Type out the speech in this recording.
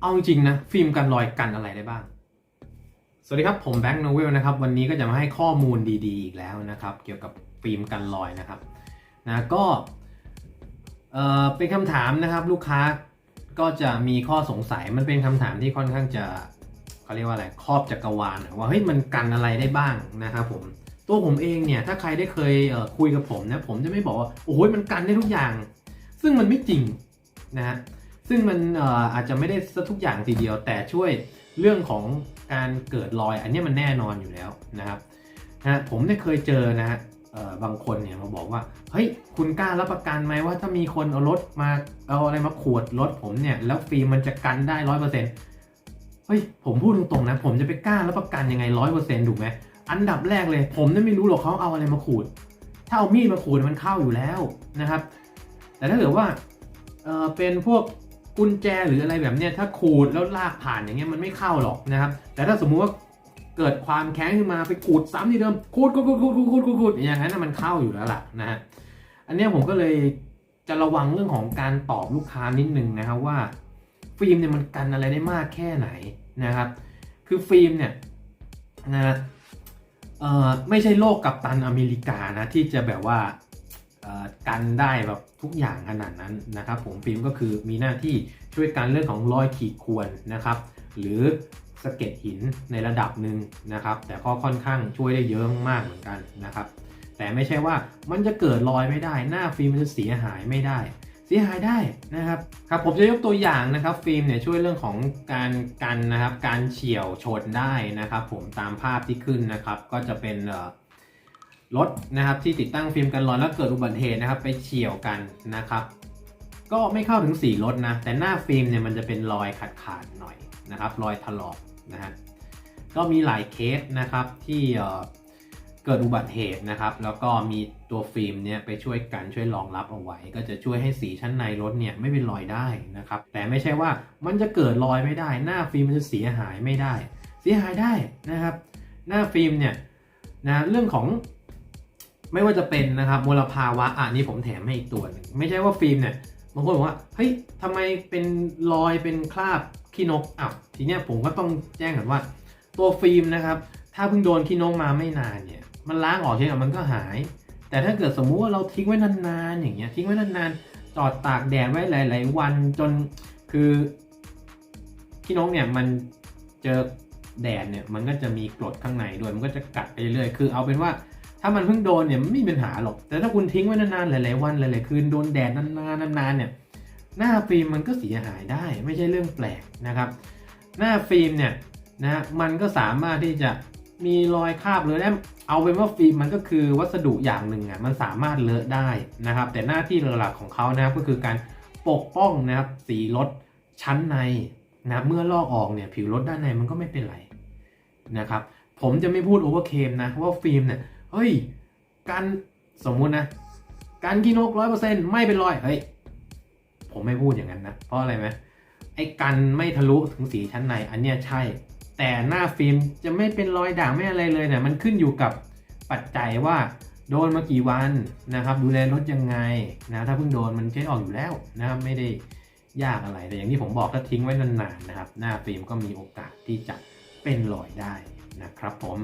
เอาจริงๆนะ ฟิล์มกันรอยกันอะไรได้บ้าง สวัสดีครับ ผมแบงค์โนเวลนะครับ วันนี้ก็จะมาให้ข้อมูลดีๆ อีกแล้วนะครับ เกี่ยวกับฟิล์มกันรอยนะครับนะก็เอ่อเป็นคำถามนะครับ ลูกค้าก็จะมีข้อสงสัยมันเป็นคำถามที่ค่อนข้างจะเขาเรียกว่าอะไรครอบจักรวาลว่าเฮ้ยมันกันอะไรได้บ้างนะครับผมตัวผมเองเนี่ยถ้าใครได้เคยเคุยกับผมนะผมจะไม่บอกว่าโอ้ยมันกันได้ทุกอย่าง ซึ่งมันไม่จริงนะฮะ ซึ่งมันอาจจะไม่ได้ซะทุกอย่างทีเดียว แต่ช่วยเรื่องของการเกิดรอย อันนี้มันแน่นอนอยู่แล้วนะครับนะผมได้เคยเจอนะฮะบางคนเนี่ยมาบอกว่าเฮ้ยคุณกล้ารับประกันไหมว่าถ้ามีคนเอารถมาเอาอะไรมาขวดรถผมเนี่ยแล้วฟิล์มมันจะกันได้ร้อยเปอร์เซ็นต์เฮ้ยผมพูดตรงๆนะ ผมจะไปกล้ารับประกันยังไงร้อยเปอร์เซ็นต์ถูกไหมอันดับแรกเลย ผมเนี่ยไม่รู้หรอกเขาเอาอะไรมาขูด ถ้าเอามีดมาขูดมันเข้าอยู่แล้วนะครับ แต่ถ้าเกิดว่าเออเป็นพวก กุญแจหรืออะไรแบบเนี้ยถ้าขูดแล้วลากผ่านอย่างเงี้ยมันไม่เข้าหรอกนะครับ แต่ถ้าสมมุติว่าเกิดความแค้นขึ้นมาไปขูดซ้ำที่เดิมขูดขูดขูดขูดขูดขูดขูดขูดอย่างนั้นนะมันเข้าอยู่แล้วล่ะนะฮะอันนี้ผมก็เลยจะระวังเรื่องของการตอบลูกค้านิดนึงนะครับว่า ฟิล์มเนี่ยมันกันอะไรได้มากแค่ไหนนะครับ คือฟิล์มเนี่ยนะฮะเอ่อไม่ใช่โลกกับตันอเมริกานะที่จะแบบว่า กันได้แบบทุกอย่างขนาดนั้นนะครับผมฟิล์มก็คือมีหน้าที่ช่วยกันเรื่องของรอยขีดข่วนนะครับ หรือสะเก็ดหินในระดับหนึ่งนะครับ แต่ก็ค่อนข้างช่วยได้เยอะมากเหมือนกันนะครับ แต่ไม่ใช่ว่ามันจะเกิดรอยไม่ได้ หน้าฟิล์มมันจะเสียหายไม่ได้ เสียหายได้นะครับครับผมจะยกตัวอย่างนะครับ ฟิล์มเนี่ยช่วยเรื่องของการกันนะครับ การเฉี่ยวชนได้นะครับ ผมตามภาพที่ขึ้นนะครับ ก็จะเป็นเอ่อ รถนะครับที่ติดตั้งฟิล์มกันรอยแล้วเกิดอุบัติเหตุนะครับไปเฉี่ยวกันนะครับ ก็ไม่เข้าถึงสีรถนะแต่หน้าฟิล์มเนี่ยมันจะเป็นรอยขาดขาดหน่อยนะครับ รอยถลอกนะฮะก็มีหลายเคสนะครับที่เกิดอุบัติเหตุนะครับ แล้วก็มีตัวฟิล์มเนี่ยไปช่วยกันช่วยรองรับเอาไว้ ก็จะช่วยให้สีชั้นในรถเนี่ยไม่เป็นรอยได้นะครับ แต่ไม่ใช่ว่ามันจะเกิดรอยไม่ได้ หน้าฟิล์มมันจะเสียหายไม่ได้ เสียหายได้นะครับ หน้าฟิล์มเนี่ยนะเรื่องของ ไม่ว่าจะเป็นนะครับมลภาวะอะนี่ผมแถมให้อีกตัวหนึ่งไม่ใช่ว่าฟิล์มเนี่ยบางคนบอกว่าเฮ้ยทำไมเป็นรอยเป็นคราบขี้นกอ้าวทีเนี้ยผมก็ต้องแจ้งก่อนว่า ตัวฟิล์มนะครับ ถ้าเพิ่งโดนขี้นกมาไม่นานเนี่ย มันล้างออกเดียวมันก็หาย แต่ถ้าเกิดสมมุติว่าเราทิ้งไว้นานๆอย่างเงี้ยทิ้งไว้นานๆจอดตากแดดไว้หลาย ๆ วันจนคือขี้นกเนี่ยมันเจอแดดเนี่ยมันก็จะมีกรดข้างในด้วยมันก็จะกัดไปเรื่อยๆคือเอาเป็นว่า ถ้ามันเพิ่งโดนเนี่ยไม่มีปัญหาหรอก แต่ถ้าคุณทิ้งไว้นานๆหลายๆวันหลายๆคืนโดนแดดนานๆนานๆเนี่ยหน้าฟิล์มมันก็เสียหายได้ไม่ใช่เรื่องแปลกนะครับ หน้าฟิล์มเนี่ยนะมันก็สามารถที่จะมีรอยคราบเลอะได้เอาเป็นว่าฟิล์มมันก็คือวัสดุอย่างหนึ่งอะมันสามารถเลอะได้นะครับ แต่หน้าที่หลักๆของเขานะครับก็คือการปกป้องนะครับสีรถชั้นในนะเมื่อลอกออกเนี่ยผิวรถด้านในมันก็ไม่เป็นไรนะครับผมจะไม่พูดโอเวอร์เคมนะว่าฟิล์มเนี่ย เฮ้ย การสมมุตินะ การกินนกร้อยเปอร์เซ็นต์ไม่เป็นรอย เฮ้ย ผมไม่พูดอย่างนั้นนะ เพราะอะไรไหมไอ้กันไม่ทะลุถึงสีชั้นใน อันเนี้ยใช่ แต่หน้าฟิล์มจะไม่เป็นรอยด่างไม่อะไรเลยเนี่ยมันขึ้นอยู่กับปัจจัยว่าโดนมากี่วันนะครับ ดูแลรถยังไงนะถ้าเพิ่งโดนมันเช็ดออกอยู่แล้วนะครับไม่ได้ยากอะไรแต่อย่างที่ผมบอกถ้าทิ้งไว้นานๆนะครับ หน้าฟิล์มก็มีโอกาสที่จะเป็นรอยได้นะครับผม